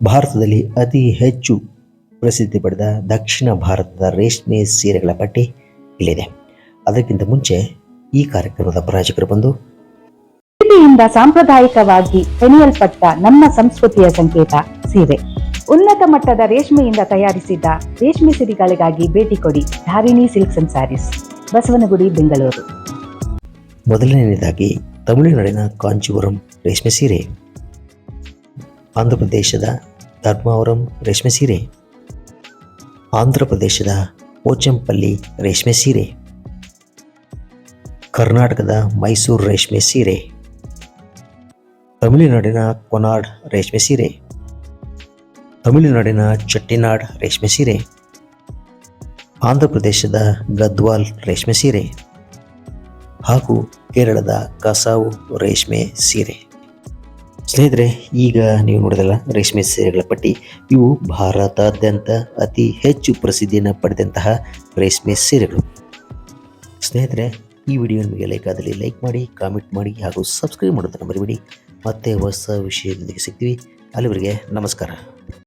ಭಾರತದಲ್ಲಿ ಅತಿ ಹೆಚ್ಚು ಪ್ರಸಿದ್ಧಿ ಪಡೆದ ದಕ್ಷಿಣ ಭಾರತದ ರೇಷ್ಮೆ ಸೀರೆಗಳ ಪಟ್ಟಿ ಇಲ್ಲಿದೆ. ಅದಕ್ಕಿಂತ ಮುಂಚೆ ಈ ಕಾರ್ಯಕ್ರಮದ ಪ್ರಾಯೋಜಕರು ಬಂದು ಪ್ರೀತಿಯಿಂದ ಸಾಂಪ್ರದಾಯಿಕವಾಗಿ ಹೆಣೆಯಲ್ಪಟ್ಟ ನಮ್ಮ ಸಂಸ್ಕೃತಿಯ ಸಂಕೇತ ಸೀರೆ. ಉನ್ನತ ಮಟ್ಟದ ರೇಷ್ಮೆಯಿಂದ ತಯಾರಿಸಿದ ರೇಷ್ಮೆ ಸಿರಿಗಳಿಗಾಗಿ ಭೇಟಿ ಕೊಡಿ Dharini silks and sarees Basavanagudi Bengaluru. ಮೊದಲನೆಯದಾಗಿ ತಮಿಳುನಾಡಿನ ಕಾಂಚೀಪುರಂ ರೇಷ್ಮೆ ಸೀರೆ. ಆಂಧ್ರ ಪ್ರದೇಶದ ಧರ್ಮಾವರಂ ರೇಷ್ಮೆ ಸೀರೆ ಆಂಧ್ರ ಪ್ರದೇಶದ ಪೋಚಂಪಲ್ಲಿ ರೇಷ್ಮೆ ಸೀರೆ, ಕರ್ನಾಟಕದ ಮೈಸೂರು ರೇಷ್ಮೆ ಸೀರೆ, ತಮಿಳುನಾಡಿನ ಕೊನಾಡ್ ರೇಷ್ಮೆ ಸೀರೆ, ತಮಿಳುನಾಡಿನ ಚಟ್ಟಿನಾಡ್ ರೇಷ್ಮೆ ಸೀರೆ ಆಂಧ್ರ ಪ್ರದೇಶದ ಗದ್ವಾಲ್ ರೇಷ್ಮೆ ಸೀರೆ ಹಾಗೂ ಕೇರಳದ ಕಸಾವು ರೇಷ್ಮೆ ಸೀರೆ. ಸ್ನೇಹಿತರೆ, ಈಗ ನೀವು ನೋಡಿದಲ್ಲ ರೇಷ್ಮೆ ಸೀರೆಗಳ ಪಟ್ಟಿ. ಇವು ಭಾರತಾದ್ಯಂತ ಅತಿ ಹೆಚ್ಚು ಪ್ರಸಿದ್ಧಿಯನ್ನು ಪಡೆದಂತಹ ರೇಷ್ಮೆ ಸೀರೆಗಳು. ಸ್ನೇಹಿತರೆ, ಈ ವಿಡಿಯೋ ನಿಮಗೆ ಲೈಕ್ ಆದಲ್ಲಿ ಲೈಕ್ ಮಾಡಿ ಕಾಮೆಂಟ್ ಮಾಡಿ ಹಾಗೂ ಸಬ್ಸ್ಕ್ರೈಬ್ ಮಾಡೋದನ್ನು ಮರಿಬೇಡಿ. ಮತ್ತೆ ಹೊಸ ವಿಷಯದೊಂದಿಗೆ ಸಿಗ್ತೀವಿ. ಅಲ್ಲಿವರೆಗೆ ನಮಸ್ಕಾರ.